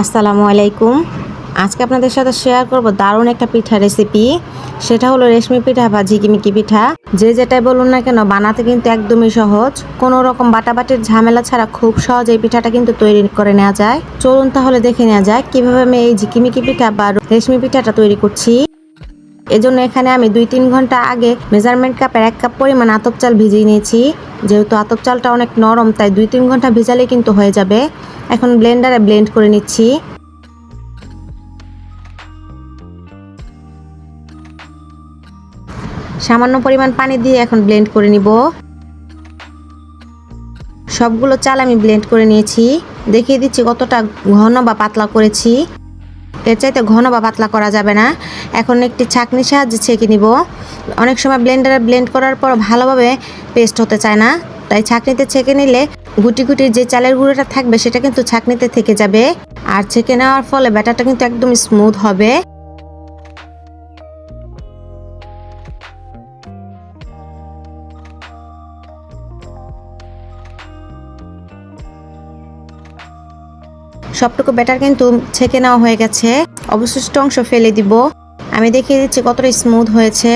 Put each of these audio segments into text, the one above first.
আসসালামু আলাইকুম। আজকে আপনাদের সাথে শেয়ার করব দারুণ একটা পিঠা রেসিপি সেটা হলো রেশমি পিঠা বা ঝিকিমিকি পিঠা। যে যেটাই বলুন না কেন, বানাতে কিন্তু একদমই সহজ। কোনো রকম বাটাবাটির ঝামেলা ছাড়া খুব সহজ এই পিঠাটা কিন্তু তৈরি করে নেওয়া যায়। চলুন তাহলে দেখে নেওয়া যায় কীভাবে আমি এই ঝিকিমিকি পিঠা বা রেশমি পিঠাটা তৈরি করছি। এজন্য এখানে আমি দুই তিন ঘণ্টা আগে মেজারমেন্ট কাপের এক কাপ পরিমাণ আতপ চাল ভিজিয়ে নিয়েছি। যেহেতু আতপ চালটা অনেক নরম, তাই দুই তিন ঘণ্টা ভিজালে কিন্তু হয়ে যাবে। এখন ব্লেন্ডারে ব্লেন্ড করে নিচ্ছি। সামান্য পরিমাণ পানি দিয়ে এখন ব্লেন্ড করে নিব। সবগুলো চাল আমি ব্লেন্ড করে নিয়েছি। দেখিয়ে দিচ্ছি কতটা ঘন বা পাতলা করেছি। এর চাইতে ঘন বা পাতলা করা যাবে না। এখন একটি ছাঁকনির সাহায্যে ছেঁকে নিব। অনেক সময় ব্লেন্ডারে ব্লেন্ড করার পর ভালোভাবে পেস্ট হতে চায় না। তাই ছাঁকনিতে ছেঁকে নিলে গুটি গুটি যে চালের গুঁড়োটা থাকবে সেটা কিন্তু ছাঁকনিতে থেকে যাবে। আর ছেঁকে নেওয়ার ফলে ব্যাটারটা কিন্তু একদম স্মুথ হবে। সবটুকু ব্যাটার কিন্তু ছেঁকে নেওয়া হয়ে গেছে। অবশিষ্ট অংশ ফেলে দিব। আমি দেখিয়ে দিচ্ছি কতটা স্মুথ হয়েছে।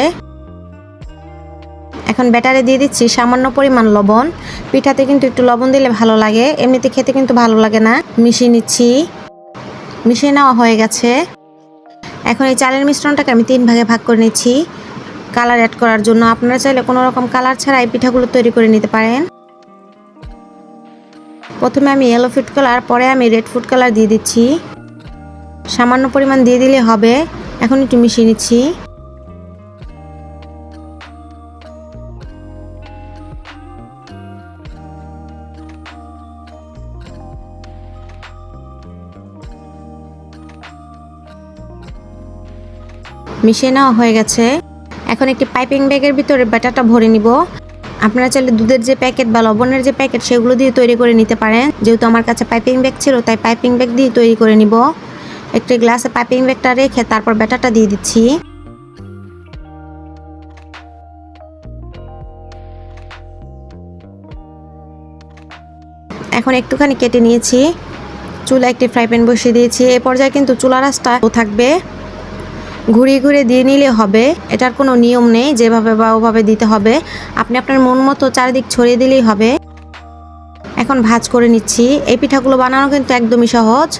এখন ব্যাটারে দিয়ে দিচ্ছি সামান্য পরিমাণ লবণ। পিঠাতে কিন্তু একটু লবণ দিলে ভালো লাগে। এমনিতে খেতে কিন্তু ভালো লাগে না। মিশিয়ে নিচ্ছি। মিশিয়ে নেওয়া হয়ে গেছে। এখন এই চালের মিশ্রণটাকে আমি তিন ভাগে ভাগ করে নিচ্ছি। কালার অ্যাড করার জন্য। আপনারা চাইলে কোনো রকম কালার ছাড়া এই পিঠাগুলো তৈরি করে নিতে পারেন। প্রথমে আমি ইয়েলো ফুড কালার পরে আমি রেড ফুড কালার দিয়ে দিচ্ছি। সামান্য পরিমাণ দিয়ে দিলে হবে। এখন একটু মিশিয়ে নিচ্ছি। মিশিয়ে নেওয়া হয়ে গেছে। এখন একটি পাইপিং ব্যাগের ভিতরে ব্যাটারটা ভরে নিব। আপনারা চাইলে দুধের যে প্যাকেট বা লবণের যে প্যাকেট সেগুলো দিয়ে তৈরি করে নিতে পারেন। যেহেতু আমার কাছে পাইপিং ব্যাগ ছিল, তাই পাইপিং ব্যাগ দিয়ে তৈরি করে নিব। একটি গ্লাসে পাইপিং ব্যাগটা রেখে তারপর ব্যাটারটা দিয়ে দিচ্ছি। এখন একটুখানি কেটে নিয়েছি। চুলা একটি ফ্রাই প্যান বসিয়ে দিয়েছি। এ পর্যায়ে কিন্তু চুলা রাসটা থাকবে। ঘুরিয়ে ঘুরে দিয়ে নিলে হবে। এটার কোনো নিয়ম নেই, যেভাবে বা ওভাবে দিতে হবে। আপনি আপনার মন মতো চারিদিক ছড়িয়ে দিলেই হবে। এখন ভাজ করে নিচ্ছি। এই পিঠাগুলো বানানো কিন্তু একদমই সহজ।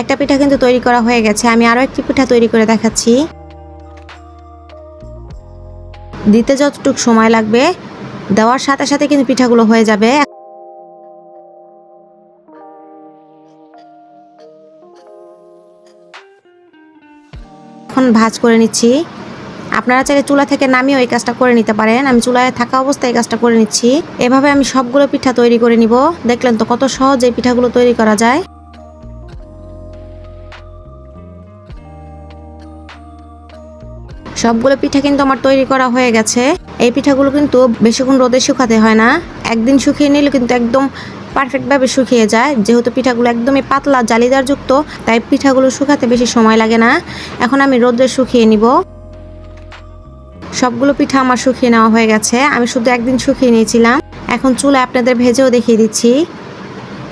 একটা পিঠা কিন্তু তৈরি করা হয়ে গেছে। আমি আরও একটি পিঠা তৈরি করে দেখাচ্ছি। দিতে যতটুকু সময় লাগবে, দেওয়ার সাথে সাথে কিন্তু পিঠাগুলো হয়ে যাবে। এখন ভাজ করে নিচ্ছি। আপনারা চাইলে চুলা থেকে নামিয়ে ওই কাজটা করে নিতে পারেন। আমি চুলায় থাকা অবস্থায় এই কাজটা করে নিচ্ছি। এভাবে আমি সবগুলো পিঠা তৈরি করে নিব। দেখলেন তো কত সহজ এই পিঠাগুলো তৈরি করা যায়। সবগুলো পিঠা কিন্তু আমার তৈরি করা হয়ে গেছে। এই পিঠাগুলো কিন্তু বেশিক্ষণ রোদে শুকাতে হয় না। একদিন শুকিয়ে নিলে কিন্তু একদম পারফেক্টভাবে শুকিয়ে যায়। যেহেতু পিঠাগুলো একদমই পাতলা জালিদার যুক্ত তাই পিঠাগুলো শুকাতে বেশি সময় লাগে না। এখন আমি রোদ্রে শুকিয়ে নিব। সবগুলো পিঠা আমার শুকিয়ে নেওয়া হয়ে গেছে। আমি শুধু একদিন শুকিয়ে নিয়েছিলাম। এখন চুলা আপনাদের ভেজেও দেখিয়ে দিচ্ছি।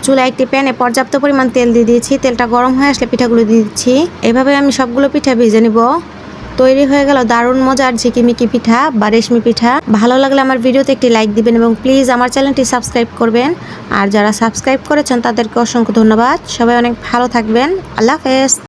চুলা একটি প্যানে পর্যাপ্ত পরিমাণ তেল দিয়ে দিয়েছি। তেলটা গরম হয়ে আসলে পিঠাগুলো দিয়ে দিচ্ছি। এভাবে আমি সবগুলো পিঠা ভেজে নিব। তৈরি হয়ে গেল দারুণ মজার ঝিকিমিকি পিঠা বা রেশমি পিঠা। ভালো লাগলে আমার ভিডিওতে একটি লাইক দিবেন এবং প্লিজ আমার চ্যানেলটি সাবস্ক্রাইব করবেন। আর যারা সাবস্ক্রাইব করেছেন তাদেরকে অসংখ্য ধন্যবাদ। সবাই অনেক ভালো থাকবেন। আল্লাহ হাফেজ।